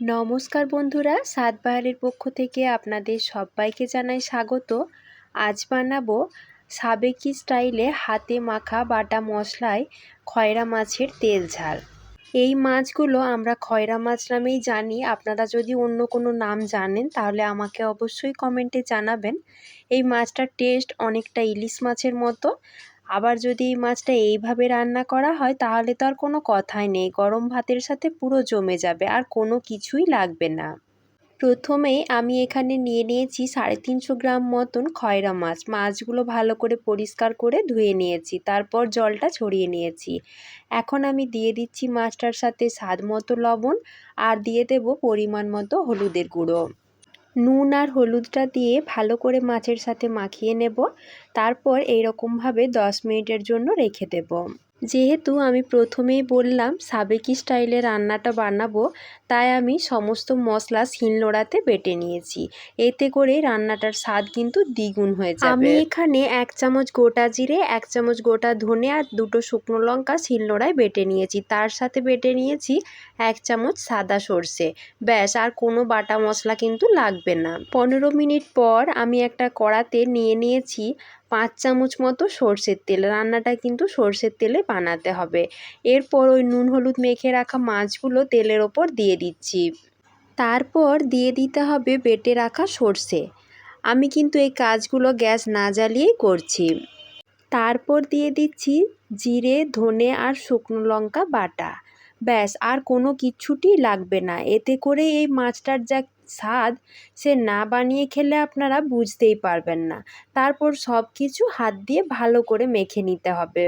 নমস্কার বন্ধুরা, সাতবাহারের পক্ষ থেকে আপনাদের সবাইকে জানাই স্বাগত। আজ বানাবো সাবেকি স্টাইলে হাতে মাখা বাটা মশলায় খয়রা মাছের তেল ঝাল। এই মাছগুলো আমরা খয়রা মাছ নামেই জানি। আপনারা যদি অন্য কোনো নাম জানেন, তাহলে আমাকে অবশ্যই কমেন্টে জানাবেন। এই মাছটার টেস্ট অনেকটা ইলিশ মাছের মতো। আবার যদি এই মাছটা এইভাবে রান্না করা হয়, তাহলে তো আর কোনো কথাই নেই। গরম ভাতের সাথে পুরো জমে যাবে, আর কোনো কিছুই লাগবে না। প্রথমেই আমি এখানে নিয়ে নিয়েছি সাড়ে তিনশো গ্রাম মতন খয়রা মাছ। মাছগুলো ভালো করে পরিষ্কার করে ধুয়ে নিয়েছি, তারপর জলটা ছড়িয়ে নিয়েছি। এখন আমি দিয়ে দিচ্ছি মাছটার সাথে স্বাদ মতো লবণ, আর দিয়ে দেব পরিমাণ মতো হলুদের গুঁড়ো। নুন আর হলুদটা দিয়ে ভালো করে মাছের সাথে মাখিয়ে নেব। তারপর এইরকমভাবে দশ মিনিটের জন্য রেখে দেব। যেহেতু আমি প্রথমেই বললাম সাবেকি স্টাইলে রান্নাটা বানাবো, তাই আমি সমস্ত মশলা শিলনোড়াতে বেটে নিয়েছি। এতে করে রান্নাটার স্বাদ কিন্তু দ্বিগুণ হয়ে যাবে। আমি এখানে এক চামচ গোটা জিরে, এক চামচ গোটা ধনে আর দুটো শুকনো লঙ্কা শিলনোড়ায় বেটে নিয়েছি। তার সাথে বেটে নিয়েছি এক চামচ সাদা সর্ষে। ব্যাস, আর কোনো বাটা মশলা কিন্তু লাগবে না। পনেরো মিনিট পর আমি একটা কড়াতে নিয়ে নিয়েছি পাঁচ চামচ মতো সর্ষের তেল। রান্নাটা কিন্তু সর্ষের তেলে বানাতে হবে। এরপর ওই নুন হলুদ মেখে রাখা মাছগুলো তেলের ওপর দিয়ে দিচ্ছি। তারপর দিয়ে দিতে হবে বেটে রাখা সর্ষে। আমি কিন্তু এই কাজগুলো গ্যাস না জ্বালিয়েই করছি। তারপর দিয়ে দিচ্ছি জিরে, ধনে আর শুকনো লঙ্কা বাটা। ব্যাস, আর কোনো কিচ্ছুটি লাগবে না। এতে করে এই মাছটার যা স্বাদ সে না বানিয়ে খেলে আপনারা বুঝতেই পারবেন না। তারপর সব কিছু হাত দিয়ে ভালো করে মেখে নিতে হবে।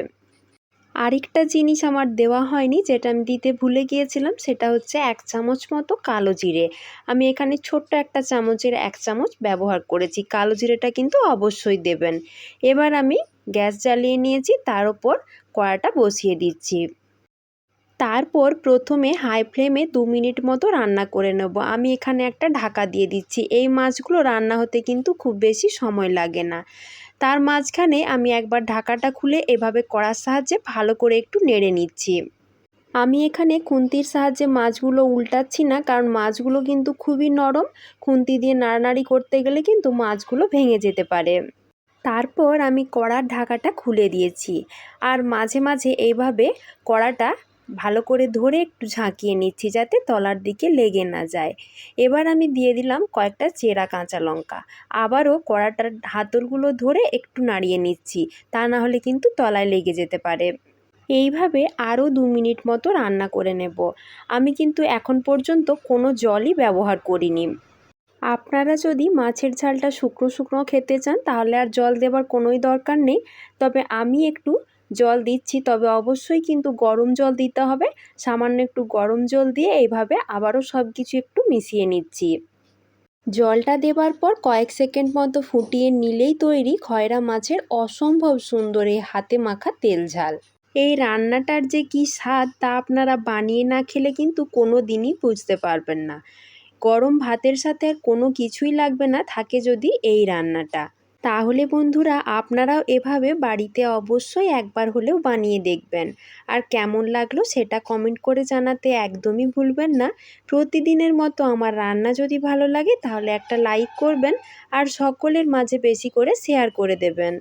আরেকটা জিনিস আমার দেওয়া হয়নি, যেটা আমি দিতে ভুলে গিয়েছিলাম, সেটা হচ্ছে এক চামচ মতো কালো জিরে। আমি এখানে ছোট্ট একটা চামচের এক চামচ ব্যবহার করেছি, কালো জিরেটা কিন্তু অবশ্যই দেবেন। এবার আমি গ্যাস জ্বালিয়ে নিয়েছি, তার ওপর কড়াটা বসিয়ে দিচ্ছি। তারপর প্রথমে হাই ফ্লেমে দু মিনিট মতো রান্না করে নেব। আমি এখানে একটা ঢাকা দিয়ে দিচ্ছি। এই মাছগুলো রান্না হতে কিন্তু খুব বেশি সময় লাগে না। তার মাঝখানে আমি একবার ঢাকাটা খুলে এভাবে করার সাহায্যে ভালো করে একটু নেড়ে নিচ্ছি। আমি এখানে খুন্তির সাহায্যে মাছগুলো উল্টাচ্ছি না, কারণ মাছগুলো কিন্তু খুবই নরম। খুন্তি দিয়ে নাড়ানাড়ি করতে গেলে কিন্তু মাছগুলো ভেঙে যেতে পারে। তারপর আমি কড়ার ঢাকাটা খুলে দিয়েছি। আর মাঝে মাঝে এইভাবে কড়াটা ভালো করে ধরে একটু ঝাঁকিয়ে নিচ্ছি যাতে তলার দিকে লেগে না যায়। এবার আমি দিয়ে দিলাম কয়েকটা চেরা কাঁচা লঙ্কা। আবারও কড়াটার হাতলগুলো ধরে একটু নাড়িয়ে নিচ্ছি, তা না হলে কিন্তু তলায় লেগে যেতে পারে। এইভাবে আরও দু মিনিট মতো রান্না করে নেব। আমি কিন্তু এখন পর্যন্ত কোনো জলই ব্যবহার করিনি। আপনারা যদি মাছের ঝালটা শুকনো শুকনো খেতে চান, তাহলে আর জল দেবার কোনোই দরকার নেই। তবে আমি একটু জল দিচ্ছি, তবে অবশ্যই কিন্তু গরম জল দিতে হবে। সামান্য একটু গরম জল দিয়ে এইভাবে আবারও সব কিছু একটু মিশিয়ে নিচ্ছি। জলটা দেবার পর কয়েক সেকেন্ড মতো ফুটিয়ে নিলেই তৈরি খয়রা মাছের অসম্ভব সুন্দর এই হাতে মাখা তেল ঝাল। এই রান্নাটার যে কি স্বাদ তা আপনারা বানিয়ে না খেলে কিন্তু কোনো দিনই বুঝতে পারবেন না। গরম ভাতের সাথে আর কোনো কিছুই লাগবে না, থাকে যদি এই রান্নাটা। তাহলে বন্ধুরা আপনারাও এভাবে বাড়িতে অবশ্যই একবার হলেও বানিয়ে দেখবেন। আর কেমন লাগল সেটা কমেন্ট করে জানাতে একদমই ভুলবেন না। প্রতিদিনের মতো আমার রান্না যদি ভালো লাগে তাহলে একটা লাইক করবেন আর সকলের মাঝে বেশি করে শেয়ার করে দেবেন।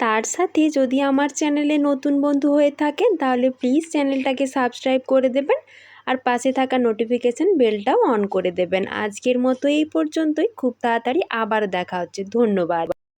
তার সাথে যদি আমার চ্যানেলে নতুন বন্ধু হয়ে থাকেন তাহলে প্লিজ চ্যানেলটাকে সাবস্ক্রাইব করে দেবেন আর পাশে থাকা নোটিফিকেশান বেলটাও অন করে দেবেন। আজকের মতো এই পর্যন্তই। খুব তাড়াতাড়ি আবার দেখা হচ্ছে। ধন্যবাদ।